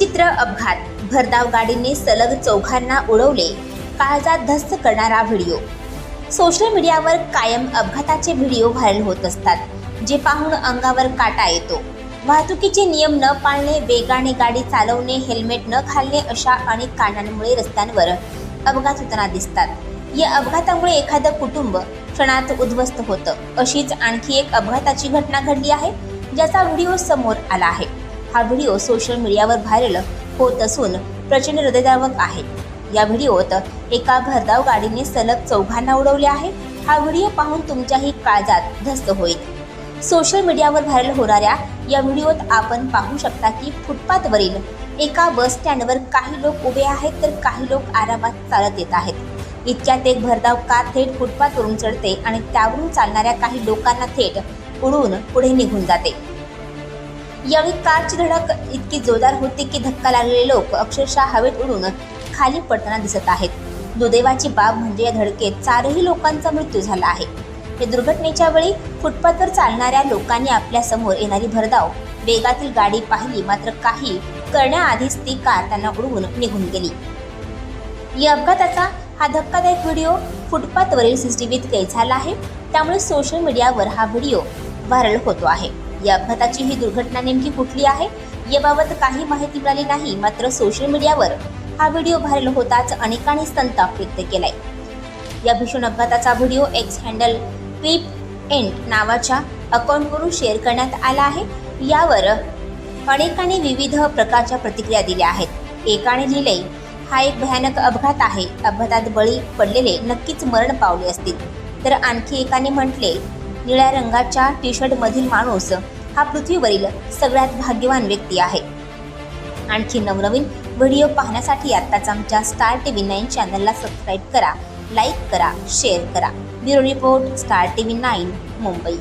चित्र अपघात. भरधाव गाडीने सलग चौघांना उडवले. काळजात धस्त करणारा व्हिडिओ. सोशल मीडियावर कायम अपघाताचे व्हिडिओ व्हायरल होत असतात जे पाहून अंगावर काटा येतो. वाहतुकीचे नियम न पाळणे वेगाने गाडी चालवणे हेल्मेट न घालणे अशा अनेक कारणांमुळे रस्त्यांवर अपघात होताना दिसतात. या अपघातामुळे एखादं कुटुंब क्षणात उद्ध्वस्त होतं. अशीच आणखी एक अपघाताची घटना घडली आहे ज्याचा व्हिडिओ समोर आला आहे. हा व्हिडिओ सोशल मीडियावर व्हायरल होत असून प्रचंड हृदयदावक आहे. या व्हिडिओत एका भरधाव गाडीने सलग चौघांना उडवले आहे. हा व्हिडिओ पाहून तुमच्याही काळजात धस्त होईल. सोशल मीडियावर व्हायरल होणाऱ्या या व्हिडिओत आपण पाहू शकता की फुटपाथवरील एका बस स्टँडवर काही लोक उभे आहेत तर काही लोक आरामात चालत येत आहेत. इतक्यात एक भरधाव कार थेट फुटपाथवरून चढते आणि त्यावरून चालणाऱ्या काही लोकांना थेट उडवून पुढे निघून जाते. यावेळी कारची धडक इतकी जोरदार होती की धक्का लागलेले लोक अक्षरशः हवेत उडून खाली पडताना दिसत आहेत. दुदैवाची बाब म्हणजे या धडकेत चारही लोकांचा मृत्यू झाला आहे. या दुर्घटनेच्या वेळी फुटपाथवर चालणाऱ्या लोकांनी आपल्यासमोर येणारी भरधाव वेगातील गाडी पाहिली मात्र काही करण्याआधीच ती कार त्यांना उडवून निघून गेली. या अपघाताचा हा धक्कादायक व्हिडिओ फुटपाथवरील सीसीटीव्हीत कैद झाला आहे. त्यामुळे सोशल मीडियावर हा व्हिडिओ व्हायरल होतो आहे. या अपघाताची ही दुर्घटना नेमकी कुठली आहे? याबाबत काही माहिती मिळाली नाही मात्र सोशल मीडियावर हा व्हिडिओ व्हायरल होताच अनेकांनी संताप व्यक्त केलाय. या भीषण अपघाताचा video X handle clip end नावाच्या अकाउंटवरून शेअर करण्यात आला आहे. यावर अनेकांनी विविध प्रकारच्या प्रतिक्रिया दिल्या आहेत. एकाने लिहिले हा एक भयानक अपघात आहे. अपघातात बळी पडलेले नक्कीच मरण पावले असतील. तर आणखी एकाने म्हटले निळ्या रंगाच्या टी शर्ट मधील माणूस हा पृथ्वीवरील सगळ्यात भाग्यवान व्यक्ती आहे. आणखी नवनवीन व्हिडिओ पाहण्यासाठी आत्ताच आमच्या स्टार टी व्ही नाईन चॅनलला सबस्क्राईब करा लाईक करा शेअर करा. Bureau report star T V nine Mumbai.